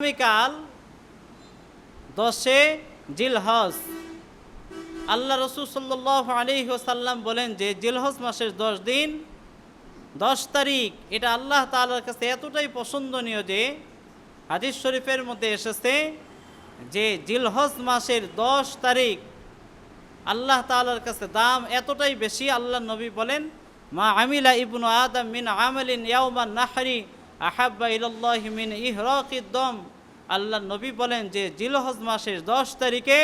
আগামীকাল দশে জিলহজ। আল্লাহ রসুল সাল্লাহ আলী সাল্লাম বলেন যে জিলহজ মাসের দশ দিন, দশ তারিখ, এটা আল্লাহ তাআলার কাছে এতটাই পছন্দনীয় যে হাদিস শরীফের মধ্যে এসেছে যে জিলহজ মাসের দশ তারিখ আল্লাহ তাআলার কাছে দাম এতটাই বেশি, আল্লাহ নবী বলেন, মা আমিলা ইবনু আদম মিন আমালিন ইয়াউমান নাহরি আহাব্বা ইলাল্লাহ মিন ইহরাকিদ দম। আল্লাহ নবী বলেন যে, জিলহজ মাসের দশ তারিখে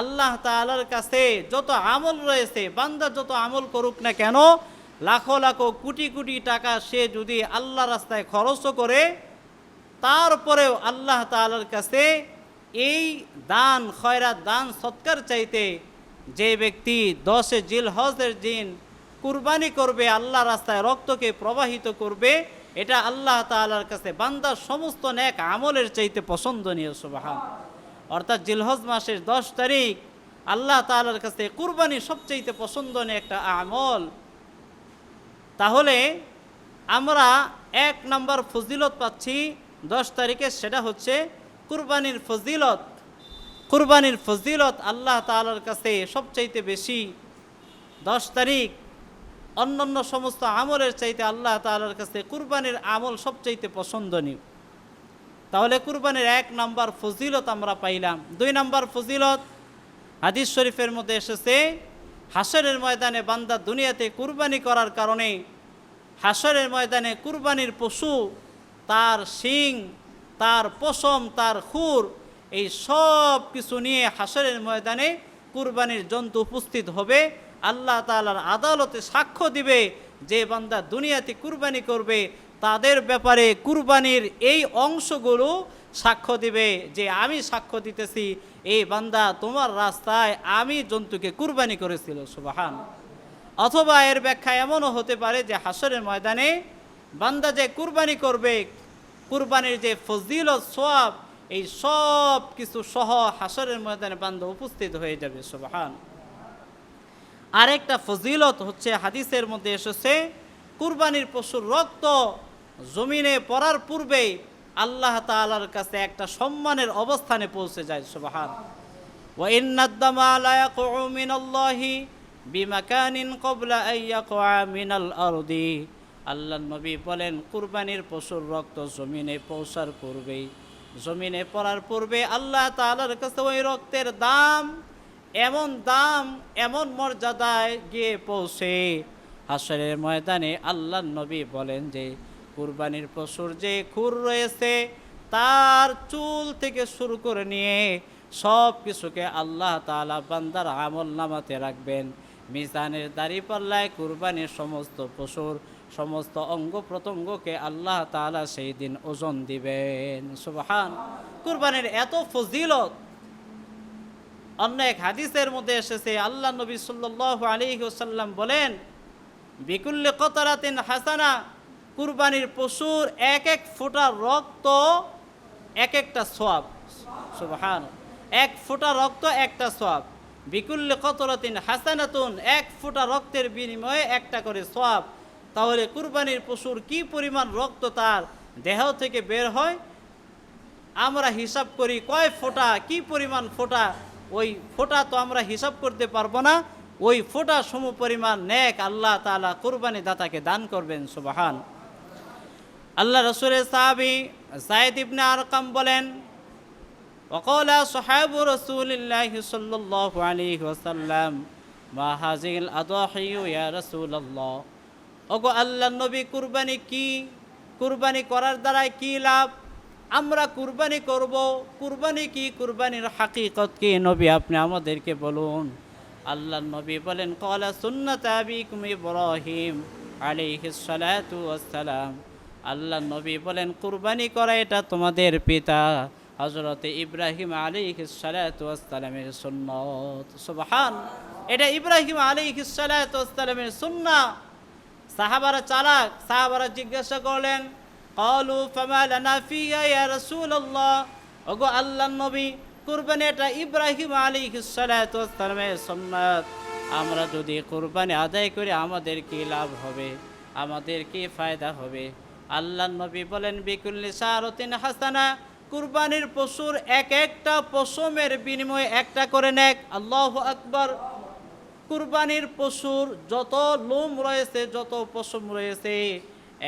আল্লাহ তাআলার কাছে যত আমল রয়েছে, বান্দা যত আমল করুক না কেন, লাখো লাখো কোটি কোটি টাকা সে যদি আল্লাহ রাস্তায় খরচও করে, তারপরেও আল্লাহ তাআলার কাছে এই দান, খয়রাত, দান, সৎকার চাইতে যে ব্যক্তি দশে জিল হজের দিন কুরবানি করবে আল্লাহ রাস্তায় রক্তকে প্রবাহিত করবে এটা আল্লাহ তাআলার কাছে বান্দার সমস্ত ন্যাক আমলের চাইতে পছন্দনীয়, সুবাহান। অর্থাৎ জিলহজ মাসের দশ তারিখ আল্লাহ তাআলার কাছে কুরবানি সবচাইতে পছন্দনীয় একটা আমল। তাহলে আমরা এক নম্বর ফজিলত পাচ্ছি দশ তারিখে, সেটা হচ্ছে কুরবানির ফজিলত। কুরবানির ফজিলত আল্লাহ তাআলার কাছে সবচাইতে বেশি। দশ তারিখ অন্যান্য সমস্ত আমলের চাইতে আল্লাহ তাআলার কাছে কুরবানির আমল সবচাইতে পছন্দনীয়। তাহলে কুরবানির এক নম্বর ফজিলত আমরা পাইলাম। দুই নম্বর ফজিলত হাদিস শরীফের মধ্যে এসেছে হাসরের ময়দানে বান্দা দুনিয়াতে কুরবানি করার কারণে হাসরের ময়দানে কুরবানির পশু, তার শিং, তার পশম, তার খুর, এই সব কিছু নিয়ে হাসরের ময়দানে কুরবানির জন্তু উপস্থিত হবে। আল্লাহ তালার আদালতে সাক্ষ্য দিবে যে বান্দা দুনিয়াতে কুরবানি করবে, তাদের ব্যাপারে কুরবানির এই অংশগুলো সাক্ষ্য দিবে যে আমি সাক্ষ্য দিতেছি, এই বান্দা তোমার রাস্তায় আমি জন্তুকে কুরবানি করেছিল, সুবাহান। অথবা এর ব্যাখ্যা এমনও হতে পারে যে হাসরের ময়দানে বান্দা যে কুরবানি করবে, কুরবানির যে ফজিলত সোয়াব এই সব কিছু সহ হাসরের ময়দানে বান্দা উপস্থিত হয়ে যাবে, সুবাহান। আরেকটা ফজিলত হচ্ছে হাদিসের মধ্যে এসেছে, কুরবানির পশুর রক্ত জমিনে পড়ার পূর্বেই আল্লাহ তালার কাছে একটা সম্মানের অবস্থানে পৌঁছে যায়, সুবাহান। আল্লাহ নবী বলেন, কুরবানির পশুর রক্ত জমিনে পৌঁছার পূর্বেই, জমিনে পড়ার পূর্বে আল্লাহ তালার কাছে ওই রক্তের দাম এমন দাম, এমন মর্যাদায় গিয়ে পৌঁছে। হাসরের ময়দানে আল্লাহ নবী বলেন যে, কুরবানির পশুর যে খুর রয়েছে, তার চুল থেকে শুরু করে নিয়ে সব কিছুকে আল্লাহ তাআলা বান্দার আমল নামাতে রাখবেন। মিজানের দাড়ি পাল্লায় কুরবানির সমস্ত পশুর সমস্ত অঙ্গ প্রত্যঙ্গকে আল্লাহ তাআলা সেই দিন ওজন দিবেন। সুবাহান কুরবানির এত ফজিলত অন্য এক হাদিসের মধ্যে এসেছে, আল্লাহ নবী সাল্লাল্লাহু আলাইহি ওয়াসাল্লাম বলেন, বিকুল্লে কতরাতিন হাসানা, কুরবানির পশুর এক এক ফোঁটা রক্ত এক একটা সোয়াব। সুবহান এক ফোঁটা রক্ত একটা সোয়াব। বিকুল্লে কতরাতিন হাসানাতুন, এক ফোঁটা রক্তের বিনিময়ে একটা করে সোয়াব। তাহলে কুরবানির পশুর কি পরিমাণ রক্ত তার দেহ থেকে বের হয়? আমরা হিসাব করি কয় ফোঁটা, কি পরিমাণ ফোঁটা? ওই ফোঁটা তো আমরা হিসাব করতে পারবো না ওই ফোঁটা সম পরিমাণ নেক আল্লাহ তাআলা কুরবানি দাতাকে দান করবেন সুবাহান আল্লাহ রসুলের সাহাবি সাইদ ইবনে আরকাম বলেন وقال صحاب رسول الله صلى الله عليه وسلم ما هذه الأضاحي يا رسول الله ওগো আল্লাহ নবী কুরবানি কি কুরবানি করার দ্বারা কি লাভ আমরা কুরবানি করব, কুরবানি কি? কুরবানির হাকিকত কি? নবী, আপনি আমাদেরকে বলুন। আল্লাহ নবী বলেন কলা সুন্নাত আবিকুম ইব্রাহিম আলাইহিস সালাতু ওয়াসসালাম। আল্লাহ নবী বলেন, কুরবানি করা এটা তোমাদের পিতা হজরতে ইব্রাহিম ওয়াসসালামের সুন্নত। সুবহান, এটা ইব্রাহিম ওয়াসসালামের সুন্নাহ। সাহাবারা চালাক, সাহাবারা জিজ্ঞাসা করলেন কলু ফামা লানা ফিয়া ইয়া রাসূলুল্লাহ ওগো আল্লাহর নবী, কুরবানি এটা ইব্রাহিম আলাইহিস সালাতু ওয়াসসালামের আমরা যদি কোরবানি আদায় করি, আমাদের কি লাভ হবে? আমাদের কি ফায়দা হবে? আল্লাহর নবী বলেন, বিকুল্লি সারতিন হাসানা, কুরবানির পশুর এক একটা পশমের বিনিময়ে একটা করে নেক। আল্লাহ আকবর। কুরবানির পশুর যত লোম রয়েছে, যত পশম রয়েছে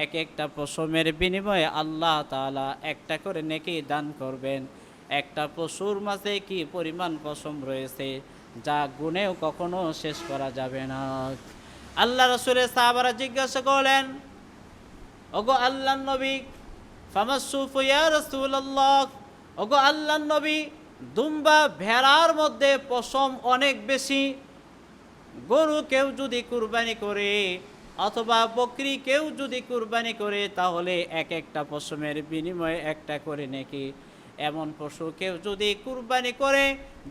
এক একটা পশমের বিনিময়ে আল্লাহ তাআলা একটা করে নেকি দান করবেন। একটা পশুর মাঝে কি পরিমাণ পশম রয়েছে, যা গুণেও কখনো শেষ করা যাবে না। আল্লাহ রসুলের সাহাবারা জিজ্ঞাসা করলেন, ওগো আল্লাহ নবী ফামাসুফ রাসূলুল্লাহ, ওগো আল্লাহ নবী, দুম্বা ভেড়ার মধ্যে পশম অনেক বেশি, গরু কেউ যদি কুরবানি করে অথবা বকরি কেউ যদি কুরবানি করে, তাহলে এক একটা পশমের বিনিময়ে একটা করে নাকি। এমন পশু কেউ যদি কুরবানি করে,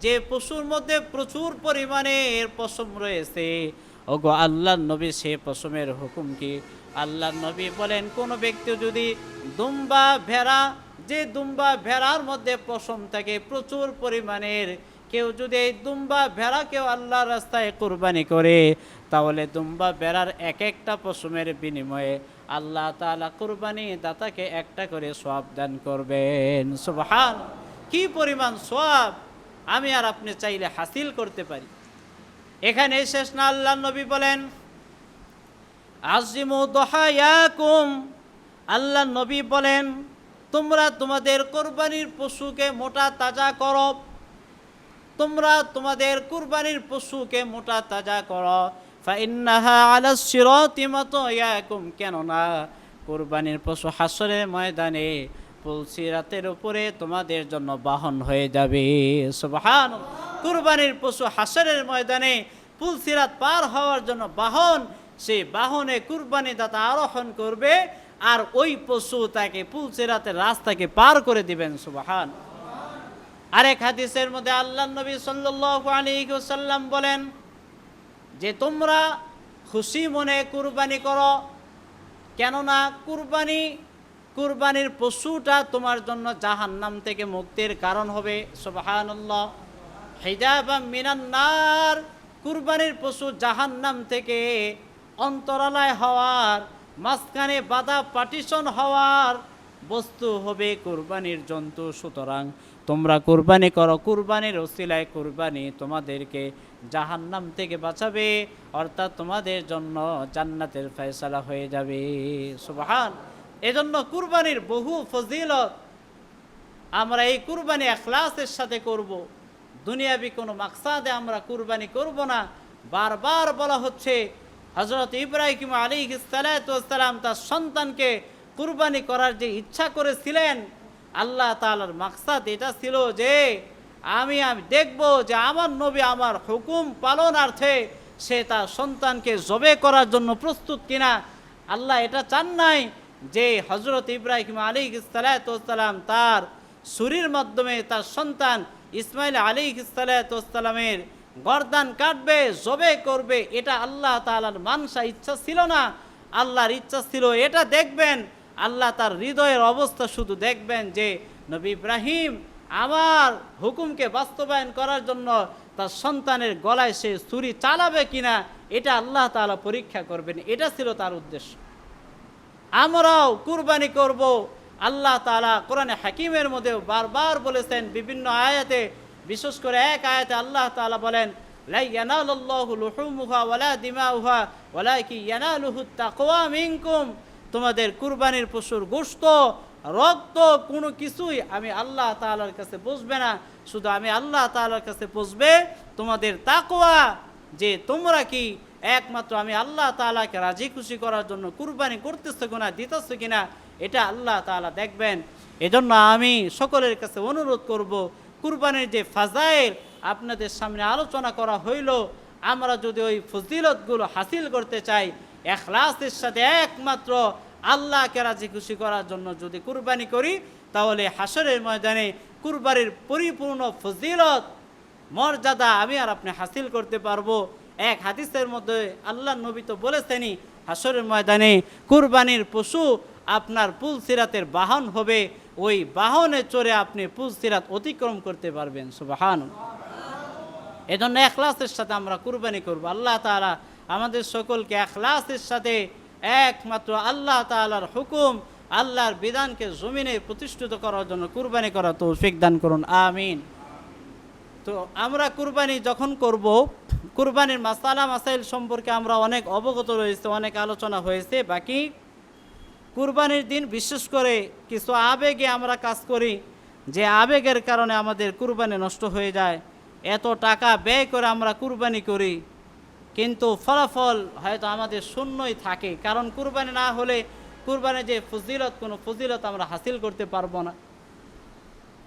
যে পশুর মধ্যে প্রচুর পরিমাণে এর পশম রয়েছে, ওগো আল্লাহ নবী সে পশমের হুকুম কি? আল্লাহ নবী বলেন, কোন ব্যক্তি যদি দুম্বা ভেড়া, যে দুম্বা ভেড়ার মধ্যে পশম থাকে, প্রচুর পরিমাণের, কেউ যদি এই দুম্বা ভেড়াকেও আল্লাহর রাস্তায় কুরবানি করে তাহলে দুম্বা ভেড়ার এক একটা পশমের বিনিময়ে আল্লাহ তাআলা কুরবানি দাতাকে একটা করে সওয়াব দান করবেন। সুবহান। কি পরিমাণ সওয়াব আমি আর আপনি চাইলে হাসিল করতে পারি। এখানে শেষ না আল্লাহ নবী বলেন আজিমু দহায়াকুম। আল্লাহ নবী বলেন, তোমরা তোমাদের কোরবানির পশুকে মোটা তাজা করো। তোমরা তোমাদের কুরবানির পশুকে মোটা তাজা করো। কেননা, কুরবানির পশু হাসরের ময়দানে পুলসিরাতের উপরে তোমাদের জন্য বাহন হয়ে যাবে। সুবহান কুরবানির পশু হাসরের ময়দানে পুলসিরাত পার হওয়ার জন্য বাহন, সেই বাহনে কুরবানি দাতা আরোহণ করবে আর ওই পশু তাকে পুলসিরাতের রাস্তাকে পার করে দিবেন। সুবহান আরেক হাদিসের মধ্যে আল্লাহ নবী সাল্লাল্লাহু আলাইহি বলেন যে তোমরা খুশি মনে কুরবানি করো, কেননা কুরবানি, কুরবানির পশুটা তোমার জন্য জাহান্নাম থেকে মুক্তির কারণ হবে। সুবহানাল্লাহ। হিজাবা মিনান নার। কুরবানির পশু জাহান্নাম থেকে অন্তরালয় হওয়ার, মাঝখানে বাধা পার্টিশন হওয়ার বস্তু হবে কুরবানির জন্তু, সুতরাং তোমরা কুরবানি করো, কুরবানির ওসিলায় কোরবানি তোমাদেরকে জাহান্নাম থেকে বাঁচাবে, অর্থাৎ তোমাদের জন্য জান্নাতের ফয়সালা হয়ে যাবে। সুবাহান। এজন্য কুরবানির বহু ফজিলত আমরা এই কুরবানি এখলাসের সাথে করব। দুনিয়াবি কোনো মাকসাদে আমরা কুরবানি করব না। বারবার বলা হচ্ছে হজরত ইব্রাহিম আলী সালাম তার সন্তানকে কুরবানি করার যে ইচ্ছা করেছিলেন, আল্লাহ তালার মাকসাদ এটা ছিল যে, আমি আমি দেখব যে আমার নবী আমার হুকুম পালনার্থে সে তার সন্তানকে জবে করার জন্য প্রস্তুত কিনা, আল্লাহ এটা চান নাই যে হজরত ইব্রাহিম আলী সালাতাম তার সুরির মাধ্যমে তার সন্তান ইসমাইল আলী সালাতামের গরদান কাটবে, জবে করবে, এটা আল্লাহ তালার মানসা ইচ্ছা ছিল না। আল্লাহর ইচ্ছা ছিল এটা দেখবেন আল্লাহ তার হৃদয়ের অবস্থা শুধু দেখবেন যে নবী ইব্রাহিম আমার হুকুমকে বাস্তবায়ন করার জন্য তার সন্তানের গলায় সে ছুরি চালাবে কিনা, এটা আল্লাহ তাআলা পরীক্ষা করবেন। এটা ছিল তার উদ্দেশ্য। আমরাও কুরবানি করব। আল্লাহ তাআলা কোরআনে হাকিমের মধ্যেও বারবার বলেছেন, বিভিন্ন আয়াতে, বিশেষ করে এক আয়াতে আল্লাহ তাআলা বলেন, লাই ইয়ানালুল্লাহু লুহুমুহা ওয়ালা দিমাউহা, ওয়ালাকি ইয়ানালুহু তাকওয়া মিনকুম। তোমাদের কুরবানির পশুর গোস্ত রক্ত, কোনো কিছুই আমি আল্লাহ তাআলার কাছে বুঝবে না। শুধু আমি আল্লাহ তাআলার কাছে বুঝবে তোমাদের তাকোয়া যে তোমরা কি একমাত্র আমি আল্লাহ তাআলাকে রাজি খুশি করার জন্য কুরবানি করতেছো কিনা, দিতেছো কিনা, এটা আল্লাহ তাআলা দেখবেন। এজন্য আমি সকলের কাছে অনুরোধ করব, কুরবানির যে ফাজাইল আপনাদের সামনে আলোচনা করা হইল, আমরা যদি ওই ফজিলতগুলো হাসিল করতে চাই, এখলাসের সাথে একমাত্র আল্লাহকে রাজি খুশি করার জন্য যদি কুরবানি করি, তাহলে হাসরের ময়দানে কুরবানির পরিপূর্ণ ফজিলত, মর্যাদা আমি আর আপনি হাসিল করতে পারব। এক হাদিসের মধ্যে আল্লাহ নবী তো বলেছেনই, হাসরের ময়দানে কুরবানির পশু আপনার পুল সিরাতের বাহন হবে। ওই বাহনে চড়ে আপনি পুল সিরাত অতিক্রম করতে পারবেন সুবাহান এজন্য এখলাসের সাথে আমরা কুরবানি করব। আল্লাহ তাআলা আমাদের সকলকে এখলাসের সাথে একমাত্র আল্লাহ তাআলার হুকুম, আল্লাহর বিধানকে জমিনে প্রতিষ্ঠিত করার জন্য কুরবানি করা তৌফিক দান করুন, আমিন। তো আমরা কুরবানি যখন করব, কুরবানির মাসালা, মাসাইল সম্পর্কে আমরা অনেক অবগত রয়েছে, অনেক আলোচনা হয়েছে, বাকি কুরবানির দিন বিশেষ করে কিছু আবেগে আমরা কাজ করি, যে আবেগের কারণে আমাদের কুরবানি নষ্ট হয়ে যায়, এত টাকা ব্যয় করে আমরা কুরবানি করি কিন্তু ফলাফল হয়তো আমাদের শূন্যই থাকে। কারণ কুরবানি না হলে কুরবানি যে ফজিলত, কোনো ফজিলত আমরা হাসিল করতে পারব না।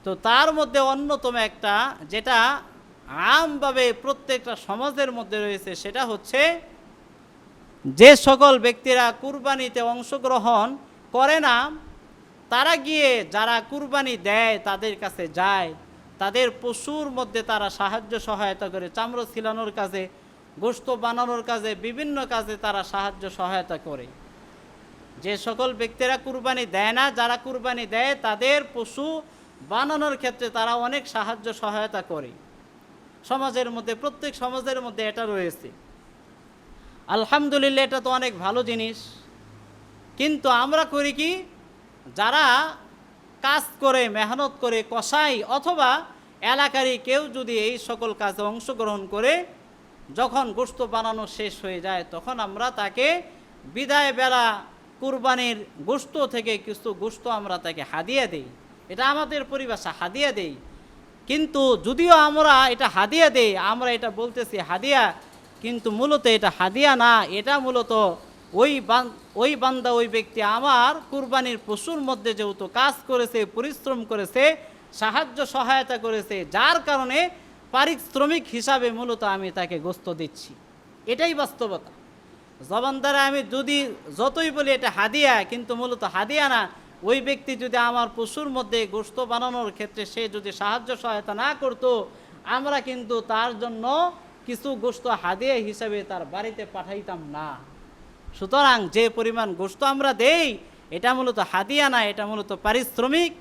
তো তার মধ্যে অন্যতম একটা, যেটা আমভাবে প্রত্যেকটা সমাজের মধ্যে রয়েছে, সেটা হচ্ছে যে সকল ব্যক্তিরা কুরবানিতে অংশগ্রহণ করে না, তারা গিয়ে যারা কুরবানি দেয়, তাদের কাছে যায়। তাদের পশুর মধ্যে তারা সাহায্য সহায়তা করে, চামড়া ছিলানোর কাজে গোস্ত বানানোর কাজে, বিভিন্ন কাজে তারা সাহায্য, সহায়তা করে। যে সকল ব্যক্তিরা কুরবানি দেয় না, যারা কুরবানি দেয়, তাদের পশু বানানোর ক্ষেত্রে তারা অনেক সাহায্য, সহায়তা করে। সমাজের মধ্যে, প্রত্যেক সমাজের মধ্যে এটা রয়েছে। আলহামদুলিল্লাহ, এটা তো অনেক ভালো জিনিস। কিন্তু আমরা করি কি, যারা কাজ করে, মেহনত করে কষাই অথবা এলাকারই কেউ যদি এই সকল কাজে অংশগ্রহণ করে যখন গোস্ত বানানো শেষ হয়ে যায়, তখন আমরা তাকে বিদায় বেলা কুরবানির গোস্ত থেকে কিছু গোস্ত আমরা তাকে হাদিয়া দেই। এটা আমাদের পরিভাষা, হাদিয়া দেই। কিন্তু যদিও আমরা এটা হাদিয়া দেই, আমরা এটা বলতেছি হাদিয়া, কিন্তু মূলত এটা হাদিয়া না, এটা মূলত ওই ওই বান্দা, ওই ব্যক্তি আমার কুরবানির পশুর মধ্যে যেহেতু কাজ করেছে, পরিশ্রম করেছে, সাহায্য সহায়তা করেছে, যার কারণে পারিশ্রমিক হিসাবে মূলত আমি তাকে গোস্ত দিচ্ছি। এটাই বাস্তবতা। জবান দ্বারা আমি যদি যতই বলি এটা হাদিয়া, কিন্তু মূলত হাদিয়া না, ওই ব্যক্তি যদি আমার পশুর মধ্যে গোস্ত বানানোর ক্ষেত্রে সে যদি সাহায্য সহায়তা না করত, আমরা কিন্তু তার জন্য কিছু গোস্ত হাদিয়া হিসাবে তার বাড়িতে পাঠাইতাম না। সুতরাং যে পরিমাণ গোস্ত আমরা দেই, এটা মূলত হাদিয়া না, এটা মূলত পারিশ্রমিক।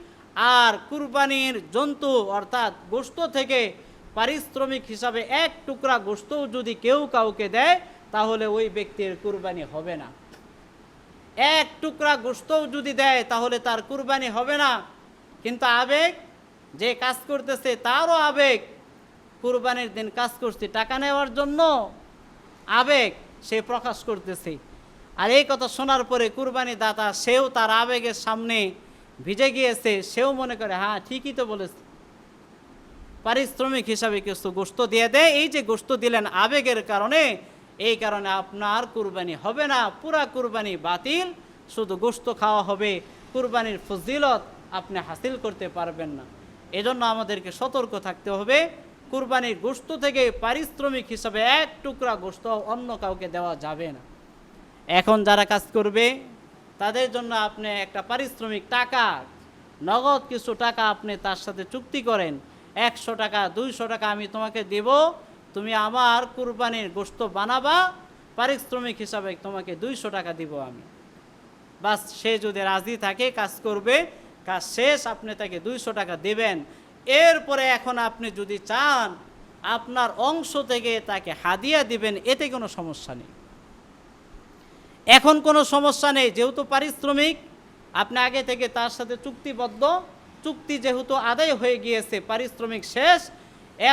আর কুরবানির জন্তু অর্থাৎ গোস্ত থেকে পারিশ্রমিক হিসাবে এক টুকরা গোস্তও যদি কেউ কাউকে দেয়, তাহলে ওই ব্যক্তির কুরবানি হবে না। এক টুকরা গোস্তও যদি দেয়, তাহলে তার কুরবানি হবে না। কিন্তু আবেগ, যে কাজ করতেছে তারও আবেগ। কুরবানির দিন কাজ করছে, টাকা নেওয়ার জন্য আবেগ, সে প্রকাশ করতেছে। আর এই কথা শোনার পরে কুরবানি দাতা সেও তার আবেগের সামনে ভিজে গিয়েছে, সেও মনে করে হ্যাঁ ঠিকই তো বলেছে। পারিশ্রমিক হিসাবে কিছু গোস্ত দিয়ে দেয়। এই যে গোস্ত দিলেন আবেগের কারণে, এই কারণে আপনার কুরবানি হবে না, পুরা কুরবানি বাতিল। শুধু গোস্ত খাওয়া হবে, কুরবানির ফজিলত আপনি হাসিল করতে পারবেন না। এজন্য আমাদেরকে সতর্ক থাকতে হবে। কুরবানির গোস্ত থেকে পারিশ্রমিক হিসাবে এক টুকরা গোস্ত অন্য কাউকে দেওয়া যাবে না। এখন যারা কাজ করবে, তাদের জন্য আপনি একটা পারিশ্রমিক টাকা, নগদ কিছু টাকা আপনি তার সাথে চুক্তি করেন। একশো টাকা, দুইশো টাকা আমি তোমাকে দেব। তুমি আমার কুরবানির গোস্ত বানাবা, পারিশ্রমিক হিসাবে তোমাকে দুইশো টাকা দিব আমি। বাস, সে যদি রাজি থাকে, কাজ করবে, কাজ শেষ, আপনি তাকে দুইশো টাকা দেবেন। এরপরে এখন আপনি যদি চান, আপনার অংশ থেকে তাকে হাদিয়া দিবেন, এতে কোনো সমস্যা নেই। এখন কোনো সমস্যা নেই, যেহেতু পারিশ্রমিক, আপনি আগে থেকে তার সাথে চুক্তিবদ্ধ চুক্তি যেহেতু আদায় হয়ে গিয়েছে, পারিশ্রমিক শেষ,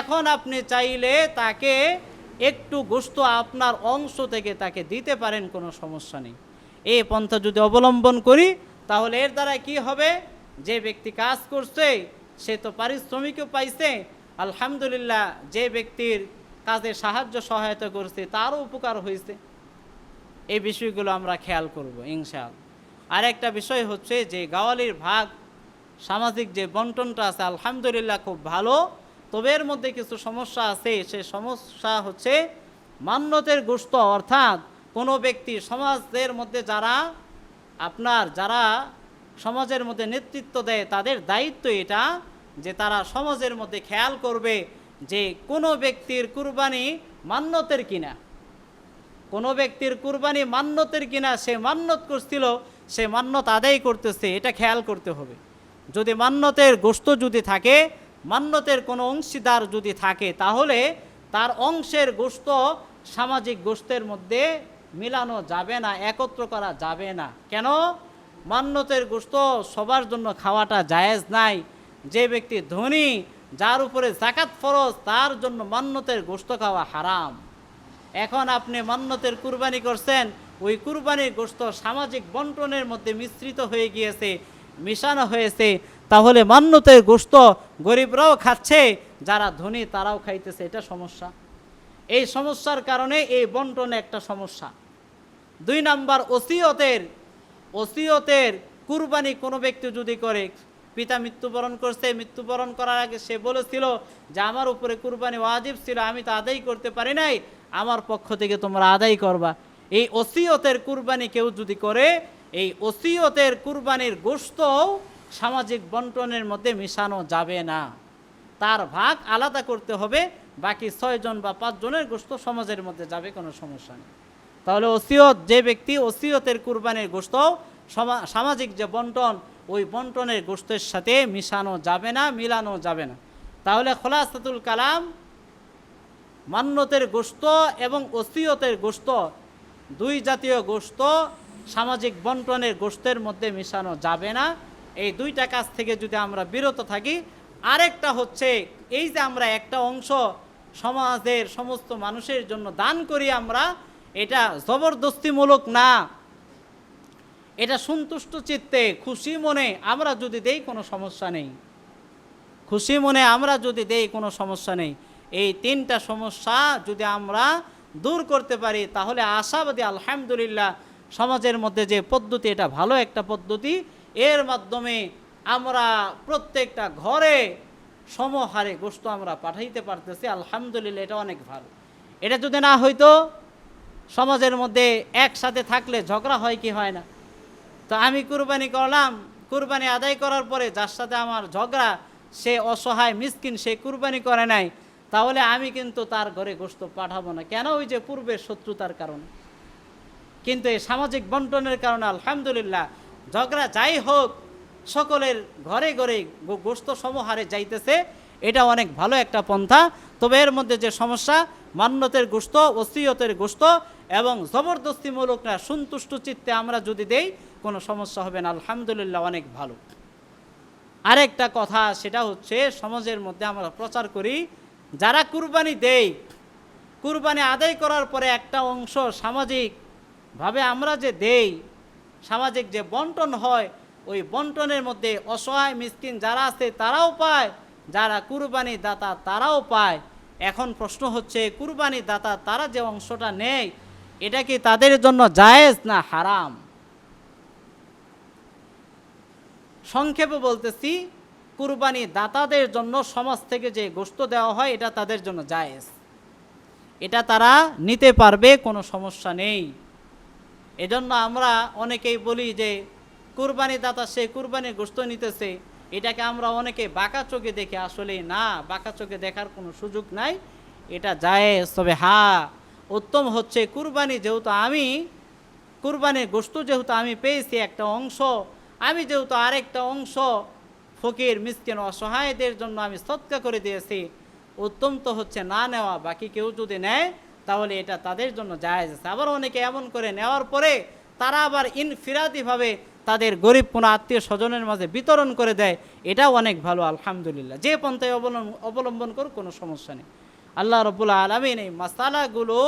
এখন আপনি চাইলে তাকে একটু গোস্ত আপনার অংশ থেকে তাকে দিতে পারেন, কোনো সমস্যা নেই। এই পন্থা যদি অবলম্বন করি, তাহলে এর দ্বারা কি হবে? যে ব্যক্তি কাজ করছে, সে তো পারিশ্রমিকও পাইছে। আলহামদুলিল্লাহ, যে ব্যক্তির কাজে সাহায্য, সহায়তা করছে, তারও উপকার হয়েছে। এই বিষয়গুলো আমরা খেয়াল করব ইনশাল আরেকটা বিষয় হচ্ছে যে গাওয়ালির ভাগ সামাজিক যে বন্টনটা আছে, আলহামদুলিল্লাহ খুব ভালো। তবে এর মধ্যে কিছু সমস্যা আছে, সে সমস্যা হচ্ছে মান্যতের গোস্ত অর্থাৎ কোনো ব্যক্তি সমাজের মধ্যে যারা আপনার, যারা সমাজের মধ্যে নেতৃত্ব দেয়, তাদের দায়িত্ব এটা যে তারা সমাজের মধ্যে খেয়াল করবে যে কোনো ব্যক্তির কুরবানি মান্যতের কিনা। কোনো ব্যক্তির কুরবানি মান্যতের কিনা, সে মান্যত করছিল, সে মান্যত আদায় করতেছে, এটা খেয়াল করতে হবে। যদি মান্যতের গোস্ত যদি থাকে, মান্যতের কোনো অংশীদার যদি থাকে, তাহলে তার অংশের গোস্ত সামাজিক গোস্তের মধ্যে মিলানো যাবে না, একত্র করা যাবে না। কেন? মান্যতের গোস্ত সবার জন্য খাওয়াটা জায়েজ নাই। যে ব্যক্তি ধনী, যার উপরে জাকাত ফরজ, তার জন্য মান্যতের গোস্ত খাওয়া হারাম। এখন আপনি মান্যতের কুরবানি করছেন, ওই কুরবানির গোস্ত সামাজিক বন্টনের মধ্যে মিশ্রিত হয়ে গিয়েছে মিশানো হয়েছে, তাহলে মান্যতের গোস্ত গরিবরাও খাচ্ছে, যারা ধনী তারাও খাইতেছে, এটা সমস্যা। এই সমস্যার কারণে এই বন্টনে একটা সমস্যা। দুই নাম্বার, ওসিয়তের ওসিয়তের কুরবানি কোনো ব্যক্তি যদি করে, পিতা মৃত্যুবরণ করছে, মৃত্যুবরণ করার আগে সে বলেছিল যে আমার উপরে কুরবানি ওয়াজিব ছিল, আমি তো আদায় করতে পারি নাই, আমার পক্ষ থেকে তোমরা আদায় করবা। এই ওসিয়তের কুরবানি কেউ যদি করে এই ওসিয়তের কুরবানির গোস্তও সামাজিক বন্টনের মধ্যে মিশানো যাবে না। তার ভাগ আলাদা করতে হবে, বাকি ছয়জন বা পাঁচজনের গোস্ত সমাজের মধ্যে যাবে, কোনো সমস্যা নেই। তাহলে ওসিয়ত, যে ব্যক্তি ওসিয়তের কুরবানির গোস্ত সমা- সামাজিক যে বন্টন, ওই বন্টনের গোস্তের সাথে মিশানো যাবে না, মিলানো যাবে না। তাহলে খোলাসাতুল কালাম, মান্যতের গোস্ত এবং ওসিয়তের গোস্ত দুই জাতীয় গোস্ত সামাজিক বন্টনের গোস্তের মধ্যে মিশানো যাবে না। এই দুইটা কাজ থেকে যদি আমরা বিরত থাকি, আরেকটা হচ্ছে এই যে আমরা একটা অংশ সমাজের সমস্ত মানুষের জন্য দান করি আমরা, এটা জবরদস্তিমূলক না। এটা সন্তুষ্ট চিত্তে, খুশি মনে আমরা যদি দেই কোনো সমস্যা নেই। খুশি মনে আমরা যদি দেই কোনো সমস্যা নেই। এই তিনটা সমস্যা যদি আমরা দূর করতে পারি, তাহলে আশাবাদী আলহামদুলিল্লাহ সমাজের মধ্যে যে পদ্ধতি, এটা ভালো একটা পদ্ধতি, এর মাধ্যমে আমরা প্রত্যেকটা ঘরে সমহারে গোস্ত আমরা পাঠাইতে পারতেছি। আলহামদুলিল্লাহ, এটা অনেক ভালো। এটা যদি না হইতো, সমাজের মধ্যে একসাথে থাকলে ঝগড়া হয় কি হয় না? তো আমি কুরবানি করলাম, কুরবানি আদায় করার পরে যার সাথে আমার ঝগড়া, সে অসহায়, মিসকিন, সে কুরবানি করে নাই, তাহলে আমি কিন্তু তার ঘরে গোস্ত পাঠাবো না। কেন? ওই যে পূর্বের শত্রুতার কারণে। কিন্তু এই সামাজিক বন্টনের কারণে আলহামদুলিল্লাহ, ঝগড়া যাই হোক, সকলের ঘরে ঘরে গোস্ত সমহারে যাইতেছে। এটা অনেক ভালো একটা পন্থা। তবে এর মধ্যে যে সমস্যা, মান্যতের গোস্ত, ওসিয়তের গোস্ত এবং জবরদস্তিমূলক না সন্তুষ্ট চিত্তে আমরা যদি দেই, কোনো সমস্যা হবে না। আলহামদুলিল্লাহ, অনেক ভালো। আরেকটা কথা, সেটা হচ্ছে সমাজের মধ্যে আমরা প্রচার করি, যারা কুরবানি দেই কুরবানি আদায় করার পরে একটা অংশ সামাজিকভাবে আমরা যে দেই, সামাজিক যে বন্টন হয়, ওই বন্টনের মধ্যে অসহায় মিসকিন যারা আছে তারাও পায়, যারা কুরবানি দাতা তারাও পায়। এখন প্রশ্ন হচ্ছে, কুরবানি দাতা তারা যে অংশটা নেয়, এটা কি তাদের জন্য জায়েজ না হারাম? সংক্ষেপে বলতেছি, কুরবানি দাতাদের জন্য সমাজ থেকে যে গোস্ত দেওয়া হয়, এটা তাদের জন্য জায়েজ। এটা তারা নিতে পারবে, কোনো সমস্যা নেই। এজন্য আমরা অনেকেই বলি যে, কুরবানি দাতা সে কুরবানির গোস্ত নিতেছে, এটাকে আমরা অনেকে বাঁকা চোখে দেখি আসলে না, বাঁকা চোখে দেখার কোনো সুযোগ নাই, এটা যায় তবে হ্যাঁ উত্তম হচ্ছে কুরবানি যেহেতু আমি, কুরবানির গোস্ত যেহেতু আমি পেয়েছি একটা অংশ, আমি যেহেতু আরেকটা অংশ ফকির, মিসকিন, অসহায়দের জন্য আমি সৎকা করে দিয়েছি, উত্তম তো হচ্ছে না নেওয়া, বাকি কেউ যদি নেয় তাহলে এটা তাদের জন্য জায়েজ আছে। আবার অনেকে এমন করে নেওয়ার পরে তারা আবার ইনফিরাদিভাবে তাদের গরিব কোনো আত্মীয় স্বজনের মাঝে বিতরণ করে দেয়। এটাও অনেক ভালো, আলহামদুলিল্লাহ। যে পন্থায় অবলম্বন অবলম্বন করুক, কোনো সমস্যা নেই। আল্লাহ রবুল্লা আলমিন এই মশালাগুলো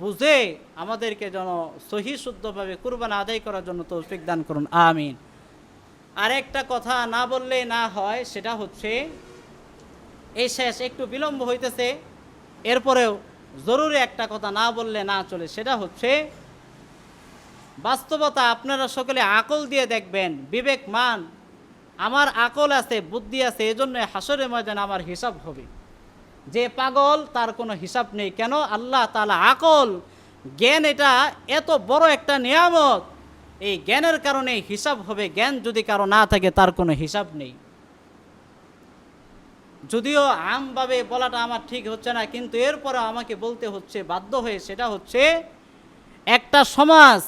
বুঝে আমাদেরকে যেন সহি শুদ্ধভাবে কুরবান আদায় করার জন্য তৌফিক দান করুন। আমিন। আরেকটা কথা না বললে না হয়, সেটা হচ্ছে, এই শেষ একটু বিলম্ব হইতেছে, এরপরেও জরুরি একটা কথা না বললে না চলে, সেটা হচ্ছে বাস্তবতা আপনারা সকলে আকল দিয়ে দেখবেন বিবেক মান আমার আকল আছে, বুদ্ধি আছে, এজন্য হাসরের ময়দান আমার হিসাব হবে। যে পাগল, তার কোনো হিসাব নেই। কেন? আল্লাহ তালা আকল। জ্ঞান এটা এত বড় একটা নিয়ামত। এই জ্ঞানের কারণে হিসাব হবে। জ্ঞান যদি কারও না থাকে, তার কোনো হিসাব নেই। যদিও আমভাবে বলাটা আমার ঠিক হচ্ছে না, কিন্তু এরপরে আমাকে বলতে হচ্ছে, বাধ্য হয়ে সেটা হচ্ছে, একটা সমাজ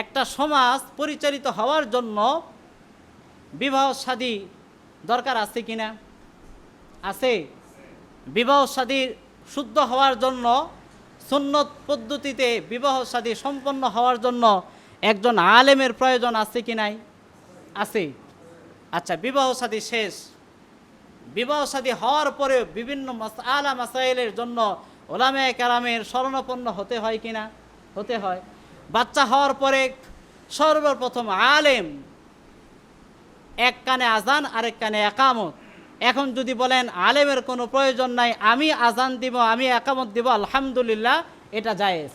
একটা সমাজ পরিচালিত হওয়ার জন্য বিবাহ শাদী দরকার আছে কি না? আছে। বিবাহ শাদী শুদ্ধ হওয়ার জন্য, সুন্নত পদ্ধতিতে বিবাহ শাদী সম্পন্ন হওয়ার জন্য একজন আলেমের প্রয়োজন আছে কি নাই? আছে। আচ্ছা বিবাহ সাদী শেষ। বিবাহ সাদী হওয়ার পরেও বিভিন্ন আলা মাসাইলের জন্য ওলামে কারামের শরণাপন্ন হতে হয় কিনা? হতে হয়। বাচ্চা হওয়ার পরে সর্বপ্রথম আলেম এক কানে আজান আরেক কানে একামত। এখন যদি বলেন আলেমের কোনো প্রয়োজন নাই, আমি আজান দিব, আমি একামত দিব, আলহামদুলিল্লাহ, এটা জায়েজ।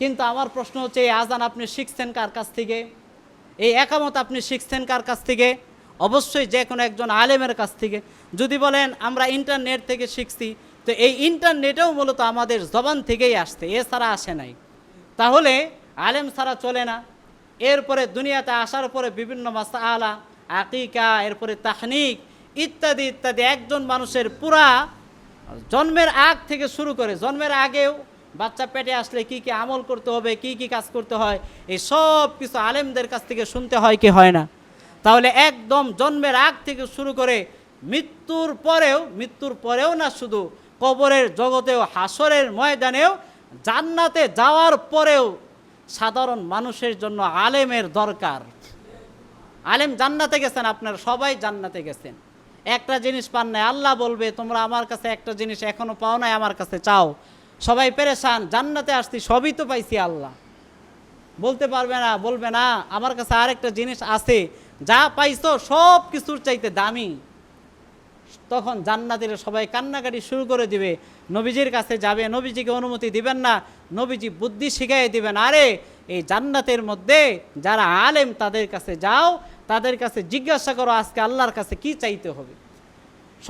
কিন্তু আমার প্রশ্ন হচ্ছে, এই আজান আপনি শিখছেন কার কাছ থেকে? এই একামত আপনি শিখছেন কার কাছ থেকে? অবশ্যই যে কোনো একজন আলেমের কাছ থেকে। যদি বলেন, আমরা ইন্টারনেট থেকে শিখছি, তো এই ইন্টারনেটেও মূলত আমাদের জবান থেকেই আসছে এছাড়া আসে নাই। তাহলে আলেম ছাড়া চলে না। এরপরে দুনিয়াতে আসার পরে বিভিন্ন মাসা আলা আকিকা, এরপরে তাহনিক, ইত্যাদি ইত্যাদি, একজন মানুষের পুরা জন্মের আগ থেকে শুরু করে, জন্মের আগেও বাচ্চা পেটে আসলে কি কি আমল করতে হবে, কি কি কাজ করতে হয়, এই সব কিছু আলেমদের কাছ থেকে শুনতে হয় কি হয় না। তাহলে একদম জন্মের আগ থেকে শুরু করে মৃত্যুর পরেও মৃত্যুর পরেও না শুধু কবরের জগতেও, হাসরের ময়দানেও, জান্নাতে যাওয়ার পরেও সাধারণ মানুষের জন্য আলেমের দরকার। আলেম জান্নাতে গেছেন, আপনারা সবাই জান্নাতে গেছেন। একটা জিনিস পান নাই, আল্লাহ বলবে, তোমরা আমার কাছে একটা জিনিস এখনও পাও নাই, আমার কাছে চাও। সবাই পেরেশান, জান্নাতে আসছি, সবই তো পাইছি আল্লাহ। বলতে পারবে না, বলবে না, আমার কাছে আরেকটা জিনিস আছে যা পাইছো, সব কিছুর চাইতে দামি। তখন জান্নাতিরা সবাই কান্নাকাটি শুরু করে দিবে। নবীজির কাছে যাবে, নবীজিকে অনুমতি দিবেন না, নবীজি বুদ্ধি শিখাই দিবেন, আরে, এই জান্নাতের মধ্যে যারা আলেম তাদের কাছে যাও, তাদের কাছে জিজ্ঞাসা করো, আজকে আল্লাহর কাছে কি চাইতে হবে?